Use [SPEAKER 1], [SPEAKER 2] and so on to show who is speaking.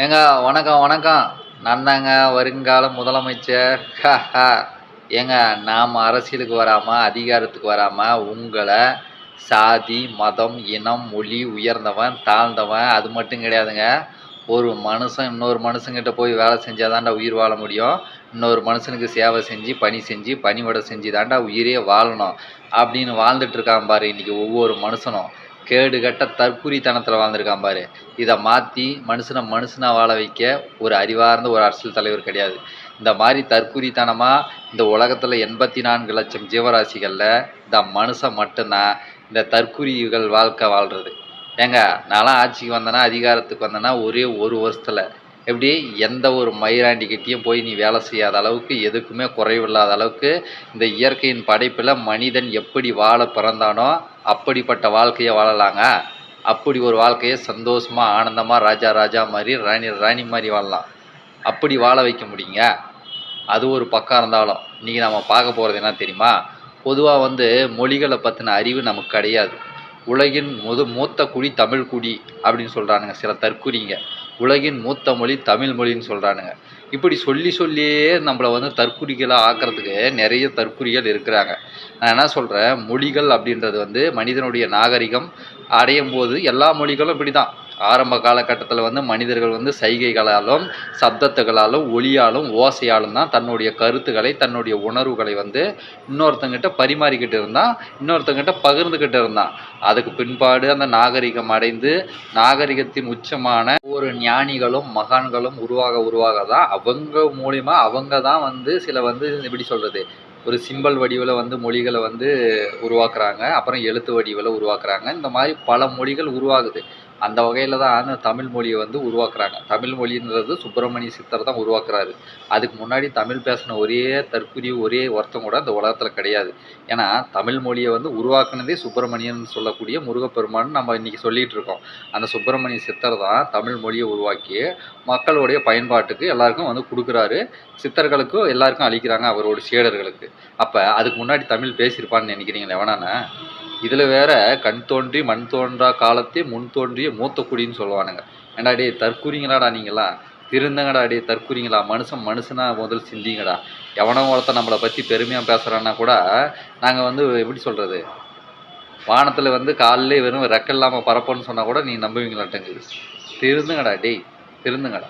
[SPEAKER 1] ஏங்க வணக்கம் வணக்கம். நான் தாங்க வருங்கால முதலமைச்சர் ஏங்க நாம் அரசியலுக்கு வராமல் அதிகாரத்துக்கு வராமல் உங்களை சாதி மதம் இனம் மொழி உயர்ந்தவன் தாழ்ந்தவன் அது மட்டும் கிடையாதுங்க. ஒரு மனுஷன் இன்னொரு மனுஷங்கிட்ட போய் வேலை செஞ்சால் தாண்டா உயிர் வாழ முடியும். இன்னொரு மனுஷனுக்கு சேவை செஞ்சு பணி செஞ்சு பணிவிடை செஞ்சு தாண்டா உயிரே வாழணும். அப்படின்னு வாழ்ந்துட்டு இருக்கான் பாரு இன்றைக்கி ஒவ்வொரு மனுஷனும். கேடு கட்ட தற்குறித்தனத்தில் வாழ்ந்திருக்கான் பாரு. இதை மாற்றி மனுஷனை மனுஷனாக வாழ வைக்க ஒரு அறிவார்ந்த ஒரு அரசியல் தலைவர் கிடையாது. இந்த மாதிரி தற்குறித்தனமாக இந்த உலகத்தில் எண்பத்தி நான்கு லட்சம் ஜீவராசிகளில் இந்த மனுஷன் மட்டும்தான் இந்த தற்குறிகள் வாழ்க்கை வாழ்கிறது ஏங்க நான்லாம் ஆட்சிக்கு வந்தேன்னா அதிகாரத்துக்கு வந்தேன்னா ஒரே ஒரு வருஷத்தில் எப்படி? எந்த ஒரு மயிராண்டிக்கிட்டேயும் போய் நீ வேலை செய்யாத அளவுக்கு எதுக்குமே குறைவில்லாத அளவுக்கு இந்த இயற்கையின் படைப்பில் மனிதன் எப்படி வாழ பிறந்தானோ அப்படிப்பட்ட வாழ்க்கையை வாழலாங்க. அப்படி ஒரு வாழ்க்கையை சந்தோஷமாக ஆனந்தமாக ராஜா ராஜா மாதிரி ராணி ராணி மாதிரி வாழலாம். அப்படி வாழ வைக்க முடியுங்க. அது ஒரு பக்கம் இருந்தாலும். இன்றைக்கி நம்ம பார்க்க போகிறது என்ன தெரியுமா? பொதுவாக வந்து மொழிகளை பற்றின அறிவு நமக்கு கிடையாது. உலகின் முது மூத்த குடி தமிழ் குடி அப்படின்னு சொல்கிறானுங்க சில தற்குறிங்க. உலகின் மூத்த மொழி தமிழ் மொழின்னு சொல்கிறானுங்க இப்படி சொல்லி சொல்லியே நம்மளை வந்து தற்குறிகளாக ஆக்கிறதுக்கு நிறைய தற்குறிகள் இருக்கிறாங்க. நான் என்ன சொல்கிறேன் மொழிகள் அப்படின்றது வந்து மனிதனுடைய நாகரிகம் அடையும் போது எல்லா மொழிகளும் இப்படி தான் ஆரம்ப காலகட்டத்தில் வந்து மனிதர்கள் வந்து சைகைகளாலும் சப்தத்துகளாலும் ஒளியாலும் ஓசையாலும் தான் தன்னுடைய கருத்துக்களை தன்னுடைய உணர்வுகளை வந்து இன்னொருத்தங்கிட்ட பரிமாறிக்கிட்டு இருந்தான் இன்னொருத்தங்கிட்ட பகிர்ந்துக்கிட்டு இருந்தான். அதுக்கு பின்பாடு அந்த நாகரிகம் அடைந்து நாகரிகத்தின் உச்சமான ஒரு ஞானிகளும் மகான்களும் உருவாக உருவாக தான் அவங்க மூலிமா அவங்க தான் வந்து சில வந்து எப்படி சொல்கிறது ஒரு சிம்பல் வடிவில் வந்து மொழிகளை வந்து உருவாக்குறாங்க அப்புறம் எழுத்து வடிவில் உருவாக்குறாங்க. இந்த மாதிரி பல மொழிகள் உருவாகுது. அந்த வகையில் தான் அந்த தமிழ் மொழியை வந்து உருவாக்குறாங்க. தமிழ் மொழின்றது சுப்பிரமணிய சித்தர் தான் உருவாக்குறாரு. அதுக்கு முன்னாடி தமிழ் பேசின ஒரே தற்குறி ஒரே ஒருத்தம் கூட அந்த உலகத்தில் கிடையாது. ஏன்னா தமிழ் மொழியை வந்து உருவாக்குனதே சுப்பிரமணியன் சொல்லக்கூடிய முருகப்பெருமான் நம்ம இன்றைக்கி சொல்லிகிட்டு இருக்கோம். அந்த சுப்பிரமணிய சித்தர் தான் தமிழ் மொழியை உருவாக்கி மக்களுடைய பயன்பாட்டுக்கு எல்லாருக்கும் வந்து கொடுக்குறாரு. சித்தர்களுக்கும் எல்லாருக்கும் அழிக்கிறாங்க அவரோட சீடர்களுக்கு. அப்போ அதுக்கு முன்னாடி தமிழ் பேசியிருப்பான்னு நினைக்கிறீங்களே வேணாண்ணே இதில் வேற கண் தோன்றி மண் தோன்றா காலத்தே முன் தோன்றிய மூத்த குடின்னு சொல்லுவானுங்க. ஏண்டா டே தற்குறிங்களாடா நீங்களா திருந்தங்கடா டே தற்குறிங்களா? மனுஷன் மனுஷனா முதல் சிந்திங்கடா. எவனோ ஒருத்த நம்மளை பற்றி பெருமையாக பேசுகிறான்னா கூட நாங்கள் வந்து எப்படி சொல்கிறது வானத்தில் வந்து காலிலே வெறும் ரெக்க இல்லாமல் பறப்போன்னு சொன்னால் கூட நீ நம்புவீங்களாட்டங்குது. திருந்துங்கடா டேய் திருந்துங்கடா.